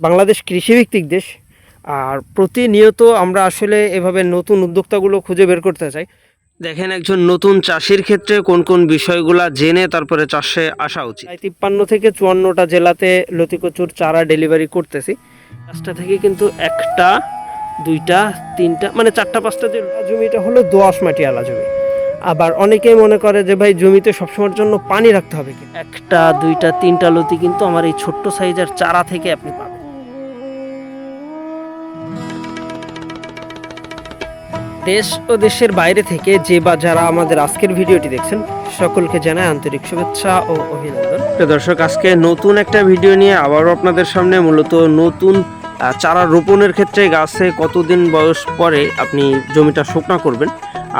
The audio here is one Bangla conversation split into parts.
বাংলাদেশ কৃষিভিত্তিক দেশ আর প্রতিনিয়ত আমরা আসলে এভাবে নতুন উদ্যোক্তাগুলো খুঁজে বের করতে চাই। দেখেন একজন নতুন চাষির ক্ষেত্রে কোন কোন বিষয়গুলা জেনে তারপরে চাষে আসা উচিত। তিপ্পান্ন থেকে চুয়ান্নটা জেলাতে লতিকচুর চারা ডেলিভারি করতেছি। পাঁচটা থেকে কিন্তু একটা দুইটা তিনটা মানে চারটা পাঁচটা যে জমিটা হলো দোআঁশ মাটি আলা জমি। আবার অনেকেই মনে করে যে ভাই জমিতে সবসময়ের জন্য পানি রাখতে হবে একটা দুইটা তিনটা লতি কিন্তু আমার এই ছোট্ট সাইজের চারা থেকে আপনি পাবেন। দেশ ও দেশের বাইরে থেকে যে বা যারা আমাদের আজকের ভিডিওটি দেখছেন, সকলকে জানায় আন্তরিক শুভেচ্ছা ও অভিনন্দন। দর্শক, আজকে নতুন একটা ভিডিও নিয়ে আবারও আপনাদের সামনে, মূলত নতুন চারা রোপণের ক্ষেত্রে গাছে কতদিন বয়স পরে আপনি জমিটা শুকনা করবেন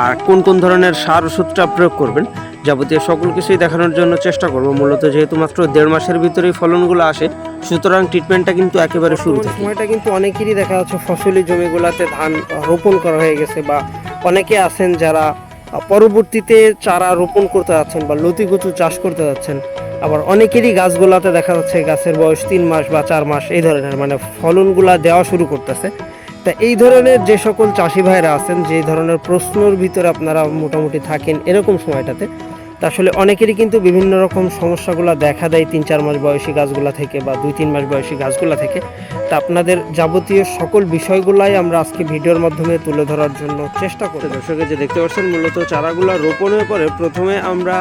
আর কোন কোন ধরনের সার ওষুধটা প্রয়োগ করবেন। যাবতীয় সকল কিছুই দেখানোর জন্য চেষ্টা করব। মূলত যেহেতু মাত্র দেড় মাসের ভিতরেই ফলনগুলো আসে সুতরাং ট্রিটমেন্টটা কিন্তু একেবারে শুরু থেকে। সময়টা কিন্তু অনেকেরই দেখা যাচ্ছে ফসলি জমিগুলোতে ধান রোপণ করা হয়ে গেছে বা অনেকে আছেন যারা পরবর্তীতে চারা রোপণ করতে যাচ্ছেন বা লতিগুচু চাষ করতে যাচ্ছেন। আবার অনেকেরই গাছগুলাতে দেখা যাচ্ছে গাছের বয়স তিন মাস বা চার মাস এই ধরনের মানে ফলনগুলা দেওয়া শুরু করতেছে। তা এই ধরনের যে সকল চাষি ভাইরা আছেন যে ধরনের প্রশ্নর ভিতরে আপনারা মোটামুটি থাকেন এরকম সময়টাতে তা আসলে অনেকেরই কিন্তু বিভিন্ন রকম সমস্যাগুলো দেখা দেয় তিন চার মাস বয়সী গাছগুলা থেকে বা দুই তিন মাস বয়সী গাছগুলা থেকে। তা আপনাদের যাবতীয় সকল বিষয়গুলাই আমরা আজকে ভিডিওর মাধ্যমে তুলে ধরার জন্য চেষ্টা করি দর্শকে যে দেখতে পাচ্ছেন মূলত চারাগুলো রোপণের পরে প্রথমে আমরা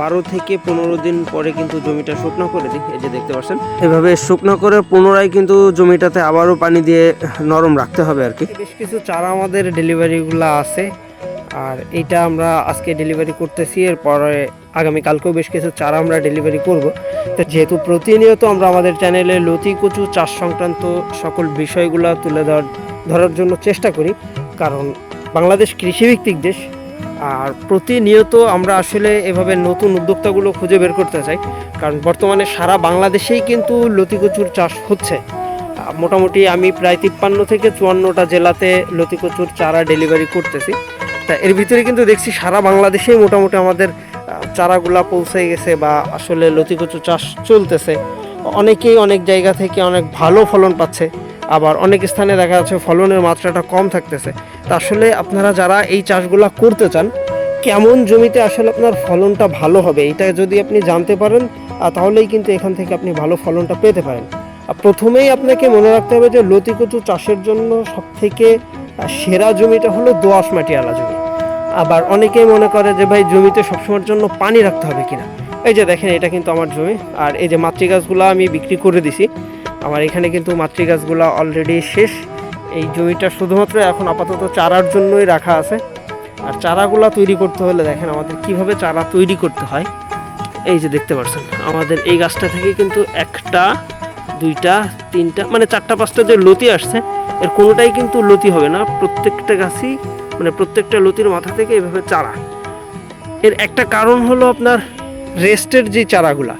বারো থেকে পনেরো দিন পরে কিন্তু জমিটা শুকনো করে দিই। এই যে দেখতে পাচ্ছেন এভাবে শুকনো করে পুনরায় কিন্তু জমিটাতে আবারও পানি দিয়ে নরম রাখতে হবে আর কি। বেশ কিছু চারা আমাদের ডেলিভারিগুলো আছে। আর এইটা আমরা আজকে ডেলিভারি করতেছি, এরপরে আগামী কালকেও বেশ কিছু চারা আমরা ডেলিভারি করব। তো যেহেতু প্রতিনিয়ত আমরা আমাদের চ্যানেলে লতি, কচু, চাষ সংক্রান্ত সকল বিষয়গুলো তুলে ধরার ধরার জন্য চেষ্টা করি, কারণ বাংলাদেশ কৃষিভিত্তিক দেশ, আর প্রতিনিয়ত আমরা আসলে এভাবে নতুন উদ্যোক্তাগুলো খুঁজে বের করতে চাই, কারণ বর্তমানে সারা বাংলাদেশেই কিন্তু লতিকচুর চাষ হচ্ছে। মোটামুটি আমি প্রায় তিপ্পান্ন থেকে চুয়ান্নটা জেলাতে লতিকচুর চারা ডেলিভারি করতেছি। তা এর ভিতরে কিন্তু দেখছি সারা বাংলাদেশেই মোটামুটি আমাদের চারাগুলা পৌঁছে গেছে বা আসলে লতিকচু চাষ চলতেছে। অনেকেই অনেক জায়গা থেকে অনেক ভালো ফলন পাচ্ছে, আবার অনেক স্থানে দেখা যাচ্ছে ফলনের মাত্রাটা কম থাকতেছে। তা আসলে আপনারা যারা এই চাষগুলা করতে চান, কেমন জমিতে আসলে আপনার ফলনটা ভালো হবে, এটা যদি আপনি জানতে পারেন তাহলেই কিন্তু এখান থেকে আপনি ভালো ফলনটা পেতে পারেন। প্রথমেই আপনাকে মনে রাখতে হবে যে লতিকচু চাষের জন্য সবথেকে সেরা জমিটা হলো দোআঁশ মাটিয়ালা জমি। আবার অনেকেই মনে করে যে ভাই, জমিতে সবসময়ের জন্য পানি রাখতে হবে কিনা। এই যে দেখেন, এটা কিন্তু আমার জমি। আর এই যে মাতৃ গাছগুলো আমি বিক্রি করে দিছি। আমার এখানে কিন্তু মাতৃ গাছগুলো অলরেডি শেষ। এই জমিটা শুধুমাত্র এখন আপাতত চারার জন্যই রাখা আছে। আর চারাগুলা তৈরি করতে হলে দেখেন, আমাদের কীভাবে চারা তৈরি করতে হয়। এই যে দেখতে পাচ্ছেন, আমাদের এই গাছটা থেকে কিন্তু একটা দুইটা, তিনটা মানে চারটা, পাঁচটা যে লতি আসছে, এর কোনোটাই কিন্তু লতি হবে না। প্রত্যেকটা গাছই মানে প্রত্যেকটা লতির মাথা থেকে এভাবে চারা। এর একটা কারণ হলো আপনার রেস্টের যে চারাগুলা।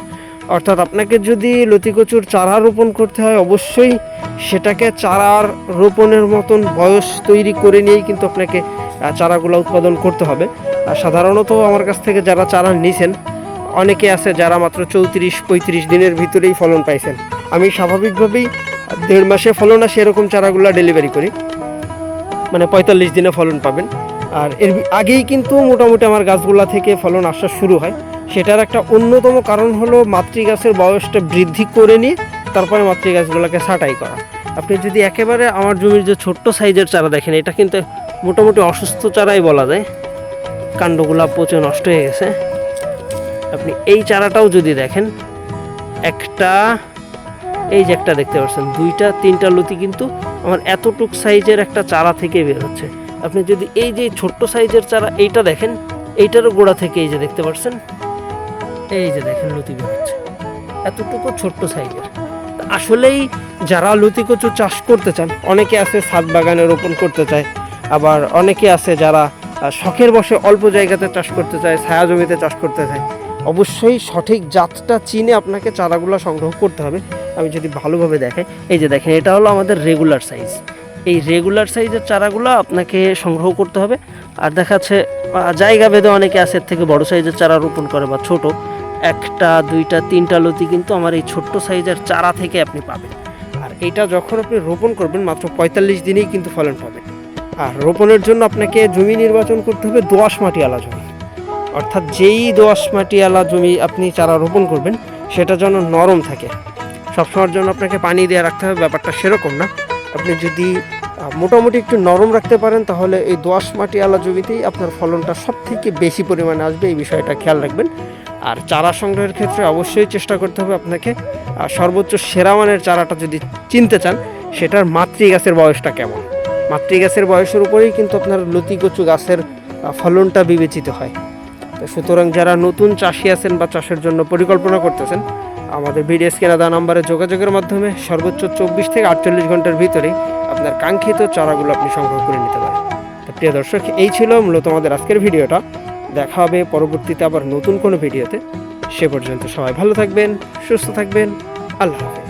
অর্থাৎ আপনাকে যদি লতিকচুর চারা রোপণ করতে হয়, অবশ্যই সেটাকে চারার রোপণের মতন বয়স তৈরি করে নিয়েই কিন্তু আপনাকে চারাগুলো উৎপাদন করতে হবে। আর সাধারণত আমার কাছ থেকে যারা চারা নিছেন, অনেকে আছে যারা মাত্র চৌত্রিশ, পঁয়ত্রিশ দিনের ভিতরেই ফলন পাইছেন। আমি স্বাভাবিকভাবেই দেড় মাসে ফলন আসে, এরকম চারাগুলো ডেলিভারি করি। মানে পঁয়তাল্লিশ দিনে ফলন পাবেন। আর এর আগেই কিন্তু মোটামুটি আমার গাছগুলা থেকে ফলন আসা শুরু হয়। সেটার একটা অন্যতম কারণ হলো মাতৃ গাছের বয়সটা বৃদ্ধি করে নিয়ে তারপরে মাতৃগাছগুলোকে ছাঁটাই করা। আপনি যদি একেবারে আমার জমির যে ছোট্ট সাইজের চারা দেখেন, এটা কিন্তু মোটামুটি অসুস্থ চারাই বলা যায়। কাণ্ডগুলা পচে নষ্ট হয়ে গেছে। আপনি এই চারাটাও যদি দেখেন, একটা এই যে একটা দেখতে পাচ্ছেন, দুইটা, তিনটা লতি কিন্তু আমার এতটুক সাইজের একটা চারা থেকে বের হচ্ছে। আপনি যদি এই যে ছোট্ট সাইজের চারা এইটা দেখেন, এইটারও গোড়া থেকে এই যে দেখতে পাচ্ছেন, এই যে দেখেন লতি বের হচ্ছে। এতটুকু ছোট্ট সাইজের। আসলেই যারা লতি কচু চাষ করতে চান, অনেকে আছে ছাদ বাগানে রোপণ করতে চায়, আবার অনেকে আছে যারা শখের বসে অল্প জায়গাতে চাষ করতে চায়, ছায়া জমিতে চাষ করতে চায় অবশ্যই সঠিক জাতটা চিনে আপনাকে চারাগুলো সংগ্রহ করতে হবে। আমি যদি ভালোভাবে দেখাই, এই যে দেখেন, এটা হলো আমাদের রেগুলার সাইজ এই রেগুলার সাইজের চারাগুলো আপনাকে সংগ্রহ করতে হবে। আর দেখাচ্ছে জায়গা ভেদে অনেকে আছে থেকে বড় সাইজের চারা রোপণ করে বা ছোট। একটা, দুইটা, তিনটা লতি কিন্তু আমার এই ছোট্ট সাইজের চারা থেকে আপনি পাবেন। আর এটা যখন আপনি রোপণ করবেন, মাত্র পঁয়তাল্লিশ দিনেই কিন্তু ফলন পাবেন। আর রোপণের জন্য আপনাকে জমি নির্বাচন করতে হবে দোআঁশ মাটিওয়ালা জমি অর্থাৎ যেই দোআঁশ মাটিওয়ালা জমি আপনি চারা রোপণ করবেন, সেটা যেন নরম থাকে। সবসময়ের জন্য আপনাকে পানি দিয়ে রাখতে হবে, ব্যাপারটা সেরকম না। আপনি যদি মোটামুটি একটু নরম রাখতে পারেন, তাহলে এই দোআঁশ মাটিওয়ালা জমিতেই আপনার ফলনটা সব থেকে বেশি পরিমাণে আসবে, এই বিষয়টা খেয়াল রাখবেন। আর চারা সংগ্রহের ক্ষেত্রে অবশ্যই চেষ্টা করতে হবে আপনাকে সর্বোচ্চ সেরা মানের চারাটা যদি চিনতে চান, সেটার মাতৃ গাছের বয়সটা কেমন? মাতৃ গাছের বয়সের উপরেই কিন্তু আপনার লতি কচু গাছের ফলনটা বিবেচিত হয়। তো সুতরাং যারা নতুন চাষি আছেন বা চাষের জন্য পরিকল্পনা করতেছেন, আমাদের বিডিএস কেনাদা নাম্বারে যোগাযোগের মাধ্যমে সর্বোচ্চ চব্বিশ থেকে আটচল্লিশ ঘণ্টার ভিতরে আপনার কাঙ্ক্ষিত চারাগুলো আপনি সংগ্রহ করে নিতে পারেন। তো প্রিয় দর্শক, এই ছিল মূলত আমাদের আজকের ভিডিওটা। দেখা হবে পরবর্তীতে আবার নতুন কোনো ভিডিওতে। সে পর্যন্ত সবাই ভালো থাকবেন, সুস্থ থাকবেন। আল্লাহ হাফেজ।